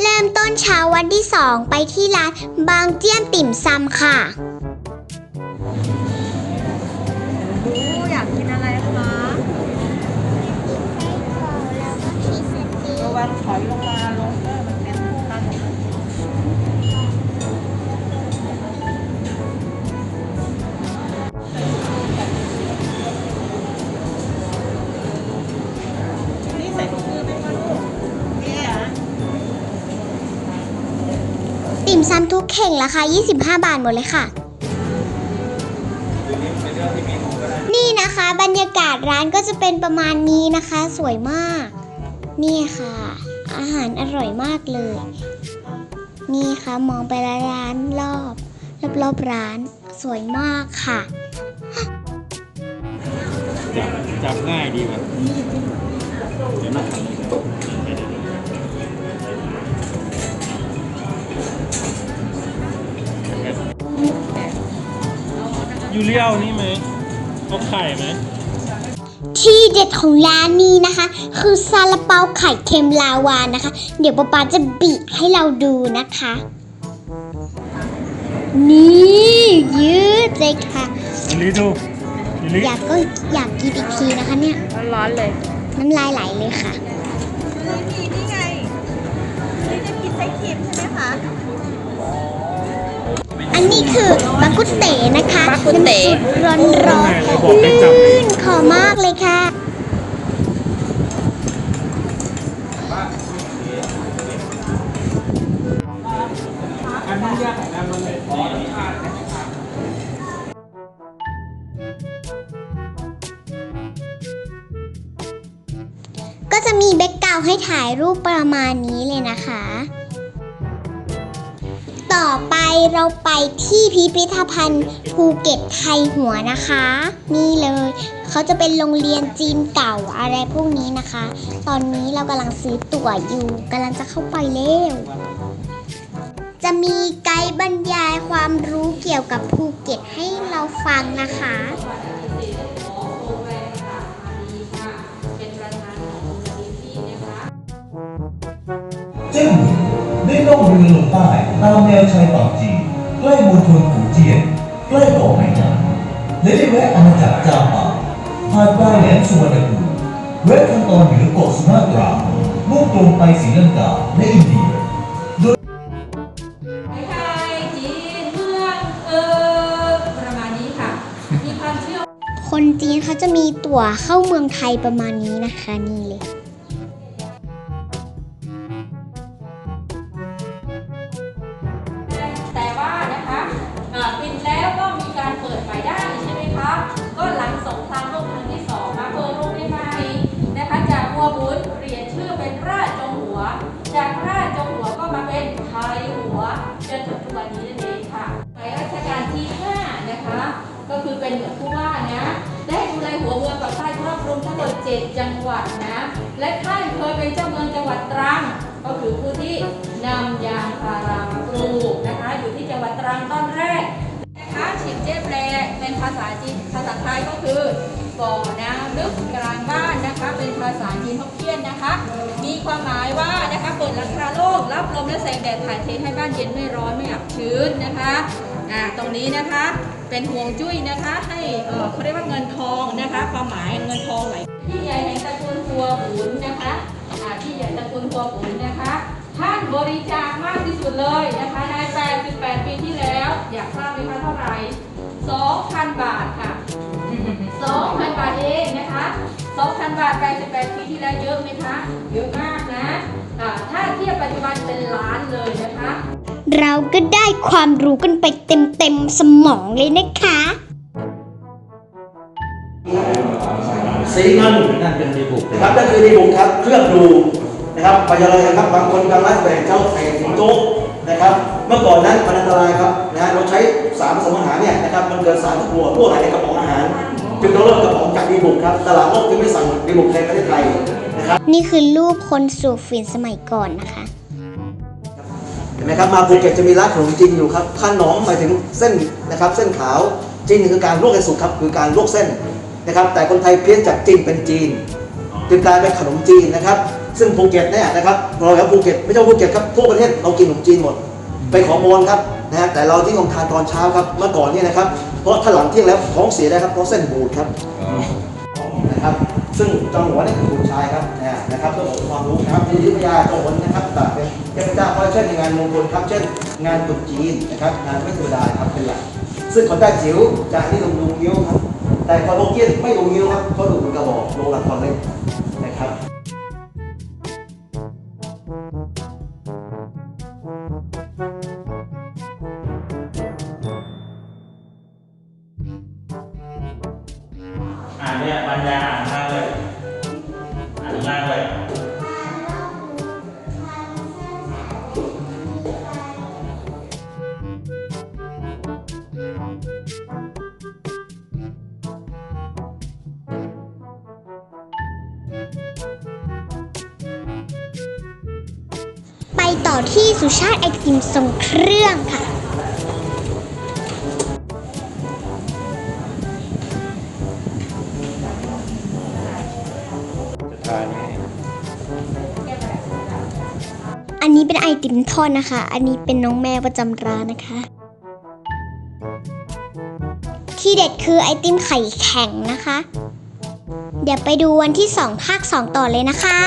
เริ่มต้นเช้าวันที่ 2 ไปที่ร้านบางเจี้ยมติ่มซำค่ะ มซำทุกเข่งราคา 25 บาทหมดเลยค่ะ นี่นะคะบรรยากาศร้านก็จะเป็นประมาณนี้นะคะ สวยมาก นี่ค่ะ อาหารอร่อยมากเลย นี่ค่ะมองไปล้วร้านรอบรอบรอบร้านสวยมากค่ะ จับจับง่ายดีกว่าเดี๋ยวมาทำ ยยูเรียวนี่ไหมเอาไข่ไหมที่เด็ดของร้านนี้นะคะ คือซาลาเปาไข่เค็มลาวานะคะ เดี๋ยวป๊าป๊าจะบีให้เราดูนะคะ นี่ยืดเลยค่ะยูริดูยูริอยากก็อยากกินอีกทีนะคะเนี่ยร้อนๆเลย น้ำลายไหลเลยค่ะนี่นี่ไงนี่จะกินไส้เค็มใช่ไหมคะ อันนี้คือบากุเต๋นะคะบากุเต๋ น้ำซุปร้อนๆลื่นคอมากเลยค่ะอันนี้ยากนะมันเลยอ๋อนี่ทานก็จะมีแบ็กกราวด์ให้ถ่ายรูปประมาณนี้เลยนะคะต่อไป เราไปที่พิพิธภัณฑ์ภูเก็ตไทยหัวนะคะ นี่เลย เขาจะเป็นโรงเรียนจีนเก่าอะไรพวกนี้นะคะ ตอนนี้เรากำลังซื้อตั๋วอยู่กำลังจะเข้าไปเร็วจะมีไกด์บรรยายความรู้เกี่ยวกับภูเก็ตให้เราฟังนะคะจิ้ งได้ล่องเรือลงใต้ตามแนวชายฝั่งจีนใกล้มณฑลฝูเจียนใกล้เกาะไหหนานและได้แวะอาณาจักรจาปาผ่านปลายแหลมสุวรรณภูมิแวะทางตอนเหนือเกาะสุมาตรามุ่งตรงไปศรีลังกาและอินเดียไทยจีนเมืองเออประมาณนี้ค่ะ มีความเชื่อ คนจีนเขาจะมีตั๋วเข้าเมืองไทยประมาณนี้นะคะนี่เลย 7 จังหวัดนะ และท่านเคยเป็นเจ้าเมืองจังหวัดตรัง ก็คือผู้ที่นำยางพารามาปลูกนะคะ อยู่ที่จังหวัดตรังตอนแรกนะคะฉิมเจ๊แปลเป็นภาษาจีนภาษาไทยก็คือบ่อน้ำลึกกลางบ้านนะคะ เป็นภาษาจีนฮกเกี้ยนนะคะ มีความหมายว่านะคะเปิดหลังคาโล่งรับลมและแสงแดดถ่ายเทให้บ้านเย็นไม่ร้อนไม่อับชื้นนะคะอ่าตรงนี้นะคะ เป็นห่วงจุ้ยนะคะ ให้เขาเรียกว่าเงินทองนะคะ ความหมายเงินทองไหลที่ใหญ่แห่งตระกูลทัวหุนนะคะอ่าที่ใหญ่ตระกูลทัวหุนนะคะ ท่านบริจาคมากที่สุดเลยนะคะใน88 ปีที่แล้ว อยากทราบไหมคะเท่าไหร่2,000 บาทค่ะ 2,000 บาทเองนะคะ2,000 บาท88ปีที่แล้วเยอะไหมคะ เยอะมากนะถ้าเทียบปัจจุบันเป็นล้านเลย เราก็ได้ความรู้กันไปเต็มๆสมองเลยนะคะ สีเงินนั่นเป็นดีบุกนะครับนั่นคือดีบุกครับเครื่องดูนะครับไปยังไงครับบางคนกำลังแบ่งเจ้าไข่ถึงโต๊ะนะครับ เมื่อก่อนนั้นมันอันตรายครับนะฮะเราใช้สารผสมอาหารเนี่ยนะครับมันเกิดสารตัวรั่วไหลในกระป๋องอาหารจึงต้องเริ่มกระป๋องจากดีบุกครับตลาดโลกจึงไม่สั่งดีบุกในประเทศไทยนะครับนี่คือรูปคนสูบฝิ่นสมัยก่อนนะคะเห็นไหมครับมาภูเก็ตจะมีร้านขนมจีนอยู่ครับข้าน้องหมายถึงเส้นนะครับเส้นขาวจีนคือการลวกให้สุกครับคือการลวกเส้นนะครับ แต่คนไทยเพี้ยนจากจีนเป็นจีนจึงกลายเป็นขนมจีนนะครับ ซึ่งภูเก็ตเนี่ยนะครับเราครับภูเก็ตไม่ใช่ภูเก็ตครับทั่วประเทศเรากินขนมจีนหมดไปขอมนครับนะฮะแต่เราที่ต้องทานตอนเช้าครับเมื่อก่อนเนี่ยนะครับเพราะถ้าหลังเที่ยงแล้วท้องเสียได้ครับเพราะเส้นบูดครับ นะครับซึ่งจองหวนี่คือบุตรชายครับนะครับต้องบอกความรู้นะครับที่ยุทธยาจองหวัวนะครับตัดเป็นเทพเจ้าเพราะเช่นในงานมงคลครับเช่น งานตุ๊จีนนะครับงานไม่ธรรมดาครับเป็นหลักซึ่งคนใต้จิ๋วจะนี่ลงลุงยิ้วครับแต่คนโลเกียนไม่ลงยิ้วครับเขาดูเป็นกระบอกลงหลักคนเล็กนะครับ ต่อที่สุชาติไอติมทรงเครื่องค่ะ อันนี้เป็นไอติมทอดนะคะ อันนี้เป็นน้องแมวประจำร้านนะคะ ที่เด็ดคือไอติมไข่แข็งนะคะ เดี๋ยวไปดูวันที่ 2 ภาค 2 ต่อเลยนะคะ